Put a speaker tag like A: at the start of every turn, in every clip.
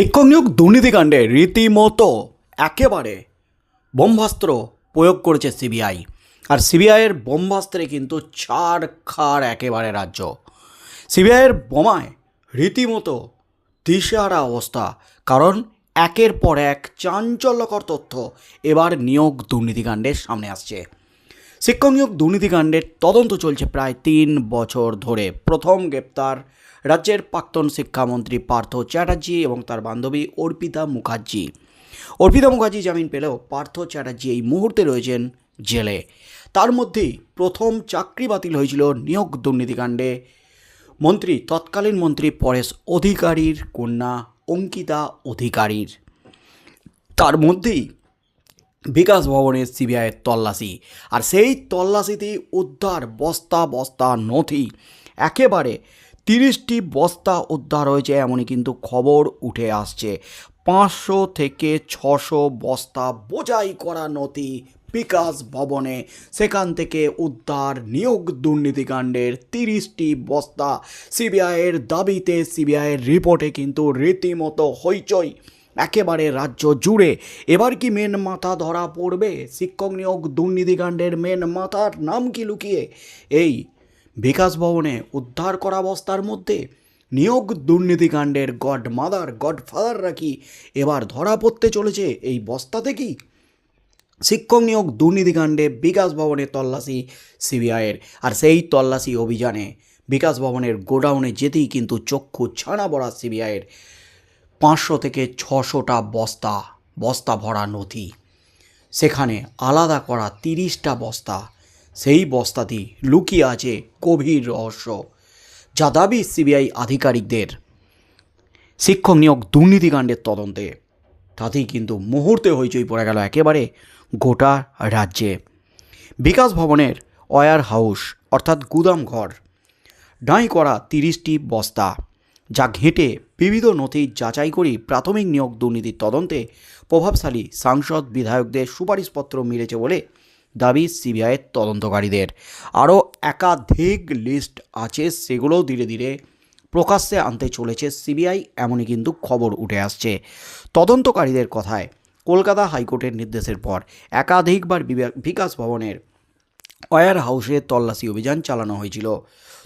A: শিক্ষক নিয়োগ দুর্নীতিকাণ্ডে রীতিমতো একেবারে বোমভাস্ত্র প্রয়োগ করেছে সিবিআই। আর সিবিআইয়ের বোমভাস্ত্রে কিন্তু ছাড় খাড় একেবারে রাজ্য। সিবিআইয়ের বোমায় রীতিমতো দিশেহারা অবস্থা। কারণ একের পর এক চাঞ্চল্যকর তথ্য এবার নিয়োগ দুর্নীতিকাণ্ডের সামনে আসছে। শিক্ষক নিয়োগ দুর্নীতিকাণ্ডের তদন্ত চলছে প্রায় তিন বছর ধরে। প্রথম গ্রেপ্তার রাজ্যের প্রাক্তন শিক্ষামন্ত্রী পার্থ চ্যাটার্জি এবং তার বান্ধবী অর্পিতা মুখার্জি। অর্পিতা মুখার্জি জামিন পেলেও পার্থ চ্যাটার্জি এই মুহূর্তে রয়েছেন জেলে। তার মধ্যেই প্রথম চাকরি বাতিল হয়েছিল নিয়োগ দুর্নীতিকাণ্ডে। মন্ত্রী, তৎকালীন মন্ত্রী পরেশ অধিকারীর কন্যা অঙ্কিতা অধিকারীর। তার মধ্যেই বিকাশ ভবনের সিবিআইয়ের তল্লাশি। আর সেই তল্লাশিতেই উদ্ধার বস্তা বস্তা নথি। একেবারে তিরিশটি বস্তা উদ্ধার হয়েছে এমনই কিন্তু খবর উঠে আসছে। পাঁচশো থেকে ছশো বস্তা বোঝাই করা নথি বিকাশ ভবনে। সেখান থেকে উদ্ধার নিয়োগ দুর্নীতিকাণ্ডের তিরিশটি বস্তা। সিবিআইয়ের দাবিতে সিবিআইয়ের রিপোর্টে কিন্তু রীতিমতো হইচই। একেবারে রাজ্য জুড়ে। এবার কি মেন মাথা ধরা পড়বে? শিক্ষক নিয়োগ দুর্নীতিকাণ্ডের মেন মাথার নাম কি লুকিয়ে? এই বিকাশ ভবনে উদ্ধার করা অবস্থার মধ্যে নিয়োগ দুর্নীতিকাণ্ডের গড মাদার গড ফাদাররা কি এবার ধরা পড়তে চলেছে এই বস্তা থেকেই শিক্ষক নিয়োগ দুর্নীতিকাণ্ডে বিকাশ ভবনে তল্লাশি সিবিআইয়ের। আর সেই তল্লাশি অভিযানে বিকাশ ভবনের গোডাউনে যেতেই কিন্তু চক্ষু ছানা বড়া সিবিআইয়ের পাঁচশো থেকে ছশোটা বস্তা বস্তা ভরা নথি সেখানে আলাদা করা তিরিশটা বস্তা। সেই বস্তাটি লুকিয়ে আছে গভীর রহস্য, যা দাবি সিবিআই আধিকারিকদের। শিক্ষক নিয়োগ দুর্নীতিকাণ্ডের তদন্তে। তাতেই কিন্তু মুহূর্তে হইচই পড়ে গেল একেবারে গোটা রাজ্যে। বিকাশ ভবনের ওয়ার হাউস, অর্থাৎ গুদাম ঘর ডাঁই করা তিরিশটি বস্তা। যা ঘেঁটে বিবিধ নথি যাচাই করি প্রাথমিক নিয়োগ দুর্নীতির তদন্তে প্রভাবশালী সাংসদ বিধায়কদের সুপারিশপত্র মিলেছে বলে দাবি সিবিআইয়ের তদন্তকারীদের। আরও একাধিক লিস্ট আছে, সেগুলোও ধীরে ধীরে প্রকাশ্যে আনতে চলেছে সিবিআই, এমনই কিন্তু খবর উঠে আসছে। তদন্তকারীদের কথায় কলকাতা হাইকোর্টের নির্দেশের পর একাধিকবার বিকাশ ভবনের ওয়ার হাউসে তল্লাশি অভিযান চালানো হয়েছিল।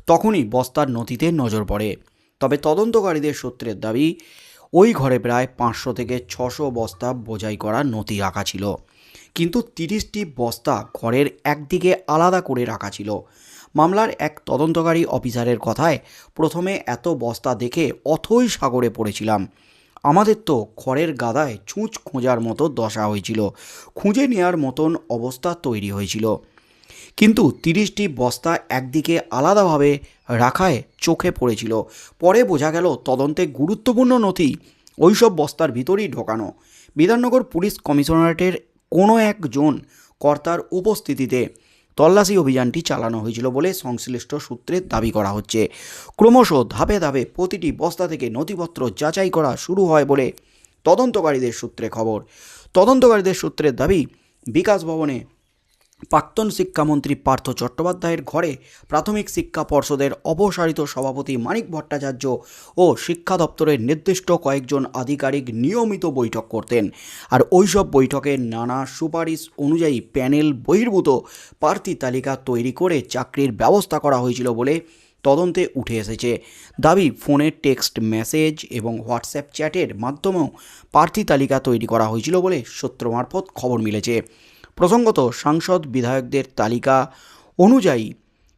A: তখনই বস্তার নথিতে নজর পড়ে। তবে তদন্তকারীদের সূত্রের দাবি, ওই ঘরে প্রায় পাঁচশো থেকে ছশো বস্তা বোঝাই করা নথি রাখা ছিল। কিন্তু তিরিশটি বস্তা ঘরের একদিকে আলাদা করে রাখা ছিল। মামলার এক তদন্তকারী অফিসারের কথায়, প্রথমে এত বস্তা দেখে অথই সাগরে পড়েছিলাম। আমাদের তো খড়ের গাদায় ছুঁচ খোঁজার মতো দশা হয়েছিল। খুঁজে নেওয়ার মতন অবস্থা তৈরি হয়েছিল। কিন্তু তিরিশটি বস্তা একদিকে আলাদাভাবে রাখায় চোখে পড়েছিল। পরে বোঝা গেল তদন্তে গুরুত্বপূর্ণ নথি ওইসব বস্তার ভিতরেই ঢোকানো। বিধাননগর পুলিশ কমিশনারেটের কোনো একজন কর্তার উপস্থিতিতে তল্লাশি অভিযানটি চালানো হয়েছিল বলে সংশ্লিষ্ট সূত্রে দাবি করা হচ্ছে। ক্রমশ ধাপে ধাপে প্রতিটি বস্তা থেকে নথিপত্র যাচাই করা শুরু হয় বলে তদন্তকারীদের সূত্রে খবর। তদন্তকারীদের সূত্রের দাবি, বিকাশ ভবনে প্রাক্তন শিক্ষামন্ত্রী পার্থ চট্টোপাধ্যায়ের ঘরে প্রাথমিক শিক্ষা পর্ষদের অপসারিত সভাপতি মানিক ভট্টাচার্য ও শিক্ষা দপ্তরের নির্দিষ্ট কয়েকজন আধিকারিক নিয়মিত বৈঠক করতেন। আর ওইসব বৈঠকে নানা সুপারিশ অনুযায়ী প্যানেল বহির্ভূত প্রার্থী তালিকা তৈরি করে চাকরির ব্যবস্থা করা হয়েছিল বলে তদন্তে উঠে এসেছে। দাবি, ফোনে টেক্সট মেসেজ এবং হোয়াটসঅ্যাপ চ্যাটের মাধ্যমেও প্রার্থী তালিকা তৈরি করা হয়েছিল বলে সূত্র মারফত খবর মিলেছে। প্রসঙ্গত সাংসদ বিধায়কদের তালিকা অনুযায়ী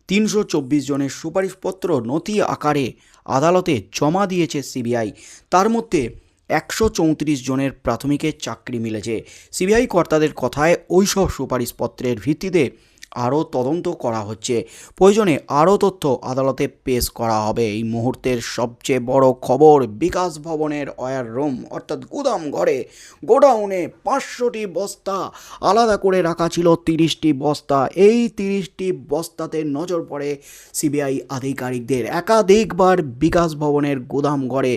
A: তিনশো চব্বিশ জনের সুপারিশপত্র নথি আকারে আদালতে জমা দিয়েছে সিবিআই। তার মধ্যে একশো চৌত্রিশ জনের প্রাথমিকের চাকরি মিলেছে। সিবিআই কর্তাদের কথায় ওইসব সুপারিশপত্রের ভিত্তিতে আরও তদন্ত করা হচ্ছে। প্রয়োজনে আরও তথ্য আদালতে পেশ করা হবে। এই মুহূর্তের সবচেয়ে বড় খবর বিকাশ ভবনের অয়ার রুম, অর্থাৎ গুদাম ঘরে। গোডাউনে পাঁচশোটি বস্তা, আলাদা করে রাখা ছিল তিরিশটি বস্তা। এই তিরিশটি বস্তাতে নজর পড়ে সিবিআই আধিকারিকদের। একাধিকবার বিকাশ ভবনের গুদাম ঘরে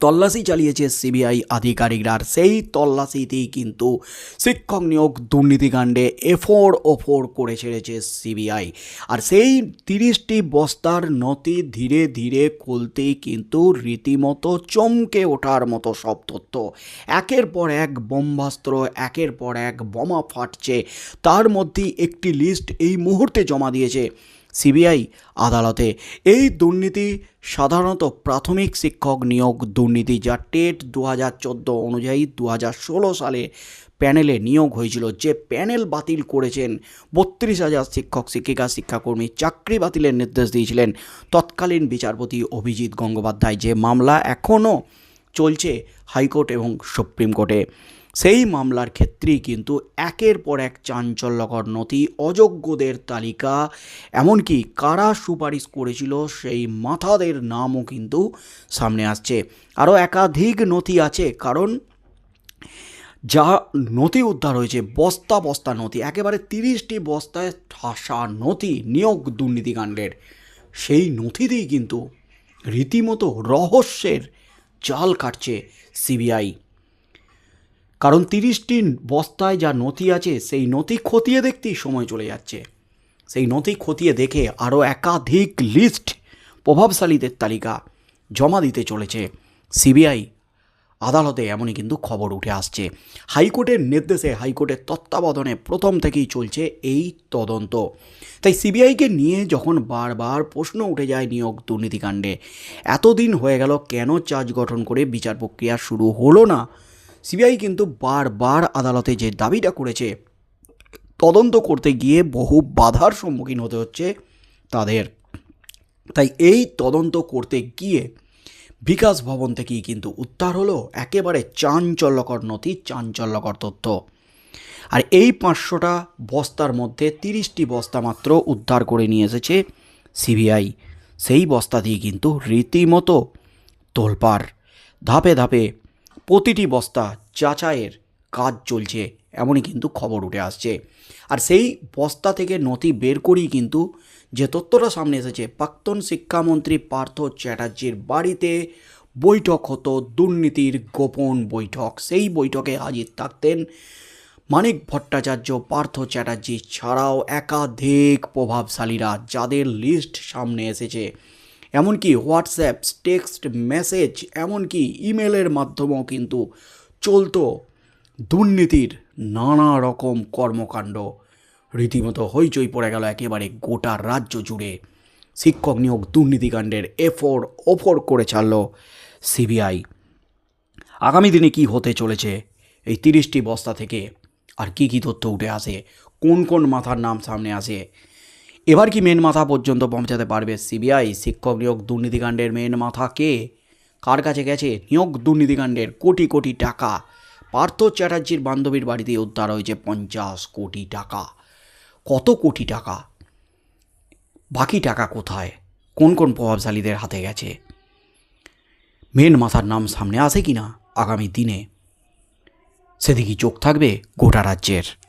A: তল্লাশি চালিয়েছে সিবিআই আধিকারিকরা। আর সেই তল্লাশিতেই কিন্তু শিক্ষক নিয়োগ দুর্নীতিকাণ্ডে এফোর ওফোর করে ছেড়েছে সিবিআই। আর সেই তিরিশটি বস্তার নথি ধীরে ধীরে খুলতেই কিন্তু রীতিমতো চমকে ওঠার মতো সব তথ্য। একের পর এক বোম্বাস্ত্র, একের পর এক বোমা ফাটছে। তার মধ্যে একটি লিস্ট এই মুহূর্তে জমা দিয়েছে। সিবিআই আদালতে। এই দুর্নীতি সাধারণত প্রাথমিক শিক্ষক নিয়োগ দুর্নীতি যা টেট দু হাজার চোদ্দ অনুযায়ী দু হাজার ষোলো সালে প্যানেলে নিয়োগ হয়েছিল। যে প্যানেল বাতিল করেছেন বত্রিশ হাজার শিক্ষক, শিক্ষিকা, শিক্ষাকর্মী চাকরি বাতিলের নির্দেশ দিয়েছিলেন। তৎকালীন বিচারপতি অভিজিৎ গঙ্গোপাধ্যায়, যে মামলা এখনও চলছে হাইকোর্ট এবং সুপ্রিম কোর্টে। সেই মামলার ক্ষেত্রেই কিন্তু একের পর এক চাঞ্চল্যকর নথি অযোগ্যদের তালিকা, এমনকি কারা সুপারিশ করেছিল সেই মাথাদের নামও কিন্তু সামনে আসছে। আরও একাধিক নথি আছে, কারণ যা নথি উদ্ধার হয়েছে, বস্তা বস্তা নথি, একেবারে তিরিশটি বস্তায় ঠাসা নথি নিয়োগ দুর্নীতিকাণ্ডের সেই নথিতেই কিন্তু রীতিমতো রহস্যের জাল কাটছে সিবিআই। কারণ তিরিশটি বস্তায় যা নথি আছে, সেই নথি খতিয়ে দেখতেই সময় চলে যাচ্ছে। সেই নথি খতিয়ে দেখে আরও একাধিক লিস্ট প্রভাবশালীদের তালিকা জমা দিতে চলেছে। সিবিআই আদালতে এমনই কিন্তু খবর উঠে আসছে। হাইকোর্টের নির্দেশে হাইকোর্টের তত্ত্বাবধানে প্রথম থেকেই চলছে এই তদন্ত। তাই সিবিআইকে নিয়ে যখন বারবার প্রশ্ন উঠে যায় নিয়োগ দুর্নীতিকাণ্ডে, এতদিন হয়ে গেল কেন চার্জ গঠন করে বিচার প্রক্রিয়া শুরু হলো না? সিবিআই কিন্তু বারবার আদালতে যে দাবিটা করেছে, তদন্ত করতে গিয়ে বহু বাধার সম্মুখীন হতে হচ্ছে তাদের। তাই এই তদন্ত করতে গিয়ে বিকাশ ভবন থেকেই কিন্তু উদ্ধার হলো একেবারে চাঞ্চল্যকর নথি, চাঞ্চল্যকর তথ্য। আর এই পাঁচশোটা বস্তার মধ্যে তিরিশটি বস্তা মাত্র উদ্ধার করে নিয়ে এসেছে সিবিআই। সেই বস্তা দিয়ে কিন্তু রীতিমতো তোলপাড়, ধাপে ধাপে প্রতিটি বস্তা যাচাইয়ের কাজ চলছে, এমনই কিন্তু খবর উঠে আসছে। আর সেই বস্তা থেকে নথি বের করেই কিন্তু যে তথ্যটা সামনে এসেছে, প্রাক্তন শিক্ষামন্ত্রী পার্থ চ্যাটার্জির বাড়িতে বৈঠক হতো, দুর্নীতির গোপন বৈঠক। সেই বৈঠকে হাজির থাকতেন মানিক ভট্টাচার্য, পার্থ চ্যাটার্জি ছাড়াও একাধিক প্রভাবশালীরা, যাদের লিস্ট সামনে এসেছে। এমনকি হোয়াটসঅ্যাপ, টেক্সট, মেসেজ, এমনকি ইমেলের মাধ্যমেও কিন্তু চলতো দুর্নীতির নানা রকম কর্মকাণ্ড। রীতিমতো হইচই পড়ে গেল একেবারে গোটা রাজ্য জুড়ে। শিক্ষক নিয়োগ দুর্নীতিকাণ্ডের এফোর ওফোর করে ছাড়ল সিবিআই। আগামী দিনে কি হতে চলেছে? এই তিরিশটি বস্তা থেকে আর কি কি তথ্য উঠে আসে? কোন কোন মাথার নাম সামনে আসে? এবার কি মেন মাথা পর্যন্ত পৌঁছাতে পারবে সিবিআই? শিক্ষক নিয়োগ দুর্নীতিকাণ্ডের মেন মাথা কে? কার কাছে গেছে নিয়োগ দুর্নীতিকাণ্ডের কোটি কোটি টাকা? পার্থ চ্যাটার্জির বান্ধবীর বাড়িতে উদ্ধার হয়েছে পঞ্চাশ কোটি টাকা। কত কোটি টাকা? বাকি টাকা কোথায়? কোন কোন প্রভাবশালীদের হাতে গেছে? মেন মাথার নাম সামনে আসে কি না আগামী দিনে? সেদিকে চোখ থাকবে গোটা রাজ্যের?